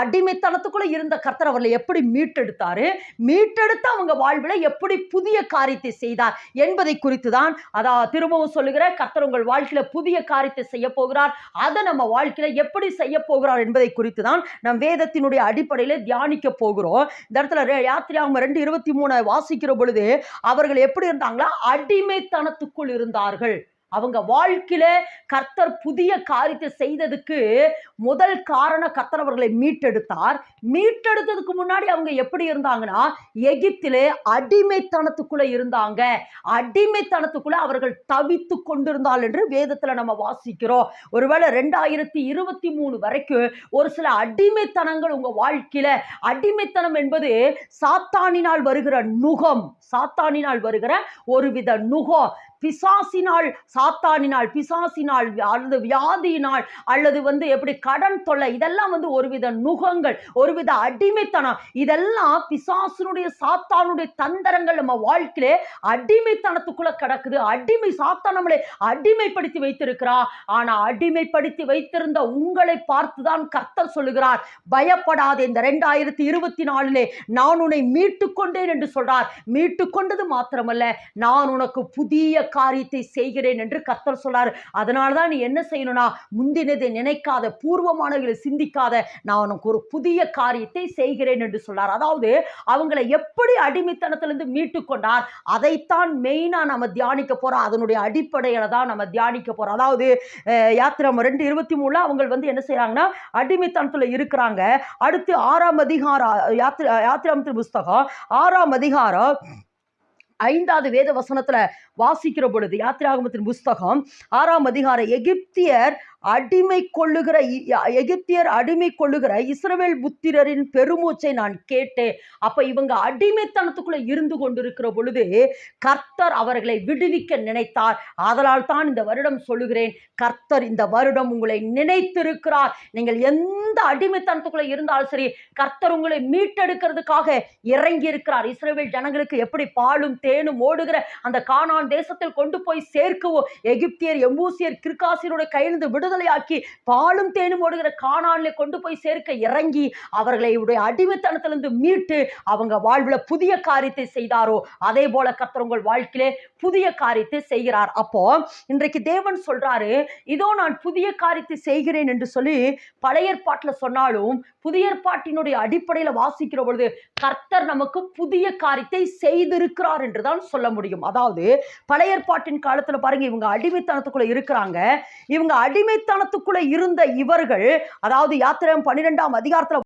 அடிமைத்தனத்துக்குள்ள இருந்த கர்த்தர் அவர்களை எப்படி மீட்டெடுத்தாரு? மீட்டெடுத்து அவங்க வாழ்வில் எப்படி புதிய காரியத்தை செய்தார் என்பதை குறித்து தான் அதான் திரும்பவும் சொல்லுகிற கர்த்தர் உங்கள் வாழ்க்கையில புதிய காரியத்தை செய்ய போகிறார் அதை நம்ம வாழ்க்கையில எப்படி செய்ய போகிறார் என்பதை குறித்து தான் நம் வேதத்தினுடைய அடிப்படையில் தியானிக்க போகிறோம். இந்த இடத்துல யாத்திரை அவங்க ரெண்டு இருபத்தி மூணு வாசிக்கிற பொழுது அவர்கள் எப்படி இருந்தாங்களா? அடிமைத்தனத்துக்குள் இருந்தார்கள். அவங்க வாழ்க்கையில கர்த்தர் புதிய காரியத்தை செய்ததுக்கு முதல் காரணம் கர்த்தர் அவர்களை மீட்டெடுத்தார். மீட்டெடுத்ததுக்கு முன்னாடி அவங்க எப்படி இருந்தாங்கன்னா எகிப்திலே அடிமைத்தனத்துக்குள்ள இருந்தாங்க. அடிமைத்தனத்துக்குள்ள அவர்கள் தவித்து கொண்டிருந்தால் என்று வேதத்துல நம்ம வாசிக்கிறோம். ஒருவேளை ரெண்டாயிரத்தி இருபத்தி மூணு வரைக்கும் ஒரு சில அடிமைத்தனங்கள் உங்க வாழ்க்கையில அடிமைத்தனம் என்பது சாத்தானினால் வருகிற நுகம் சாத்தானினால் வருகிற ஒருவித நுகம். பிசாசினால் சாத்தானினால் பிசாசினால் அல்லது வியாதியினால் அல்லது வந்து எப்படி கடன் தொல்லை இதெல்லாம் வந்து ஒருவித நுகங்கள் ஒருவித அடிமைத்தனம். இதெல்லாம் பிசாசினுடைய சாத்தானுடைய தந்திரங்கள் நம்ம வாழ்க்கையிலே அடிமைத்தனத்துக்குள்ள கிடக்குது. அடிமை சாத்தான் நம்மளை அடிமைப்படுத்தி வைத்திருக்கிறா. ஆனா அடிமைப்படுத்தி வைத்திருந்த உங்களை பார்த்துதான் கர்த்தர் சொல்லுகிறார். பயப்படாத இந்த ரெண்டாயிரத்தி இருபத்தி நாலிலே நான் உன்னை மீட்டு கொண்டேன் என்று சொல்றார். மீட்டு கொண்டது மாத்திரமல்ல நான் உனக்கு புதிய காரியத்தை செய்கிறேன் என்று கத்தர் சொன்னார் அதனால தான் நீ என்ன செய்யணும்னா முந்தினதை நினைக்காத பூர்வமானவர்களை சிந்திக்காத நான் உனக்கு ஒரு புதிய காரியத்தை செய்கிறேன் என்று சொன்னார் அதாவது அவங்களை எப்படி அடிமைத்தனத்திலிருந்து மீட்டு கொண்டார் அதைத்தான் மெயினாக நம்ம தியானிக்க போகிறோம் அதனுடைய அடிப்படையில தான் நம்ம தியானிக்க போகிறோம் அதாவது யாத்திரம் ரெண்டு இருபத்தி மூணில் அவங்க வந்து என்ன செய்கிறாங்கன்னா அடிமைத்தனத்தில் இருக்கிறாங்க. அடுத்து ஆறாம் அதிகாரம் யாத்திரை யாத்திராமத்தின் புஸ்தகம் ஆறாம் அதிகாரம் ஐந்தாவது வேத வசனத்துல வாசிக்கிற பொழுது யாத்திராகமத்தின் புஸ்தகம் ஆறாம் அதிகார எகிப்தியர் அடிமை கொள்ளுகிற இ- எகிப்தியர் அடிமை கொள்ளுகிற இஸ்ரவேல் புத்திரரின் பெருமூச்சை நான் கேட்டேன். அப்ப இவங்க அடிமைத்தனத்துக்குள்ள இருந்து கொண்டிருக்கிற பொழுது கர்த்தர் அவர்களை விடுவிக்க நினைத்தார். அதனால் தான் இந்த வருடம் சொல்லுகிறேன் கர்த்தர் இந்த வருடம் உங்களை நினைத்திருக்கிறார். நீங்கள் எந்த அடிமைத்தனத்துக்குள்ள இருந்தாலும் சரி கர்த்தர் உங்களை மீட்டெடுக்கிறதுக்காக இறங்கி இருக்கிறார் இஸ்ரேவேல் ஜனங்களுக்கு எப்படி பாலும் தேனும் ஓடுகிற அந்த காணான் தேசத்தில் கொண்டு போய் சேர்க்கவோ எகிப்தியர் எம்பூசியர் கிர்காசியருடைய கையிலிருந்து விடுதலையாக்கி பாலும் தேனும் ஓடுகிற கானானிலே கொண்டு போய் சேர்க்க இறங்கி அவர்களை உடைய அடிமைத்தனத்திலிருந்து மீட்டு அவங்க வாழ்வில் புதிய காரியத்தை செய்தாரோ அதே போல கர்த்தர் உங்கள் வாழ்க்கையிலே புதிய காரியத்தை செய்கிறார். அப்போ இன்றைக்கு தேவன் சொல்றாரு இதோ நான் புதிய காரியத்தை செய்கிறேன் என்று சொல்லி பழைய ஏற்பாட்டில் சொன்னாலும் புதிய ஏற்பாட்டினுடைய அடிப்படையில் வாசிக்கிற பொழுது கர்த்தர் நமக்கு புதிய காரியத்தை செய்திருக்கிறார் என்று தான் சொல்ல முடியும். அதாவது பழைய ஏற்பாட்டின் காலத்தில் பாருங்க இவங்க அடிமைத்தனத்துக்குள்ள இருக்கிறாங்க. இவங்க அடிமை அடிமைத்தனத்துக்குள்ள இருந்த இவர்கள் அதாவது யாத்திரம் பன்னிரெண்டாம் அதிகாரத்துல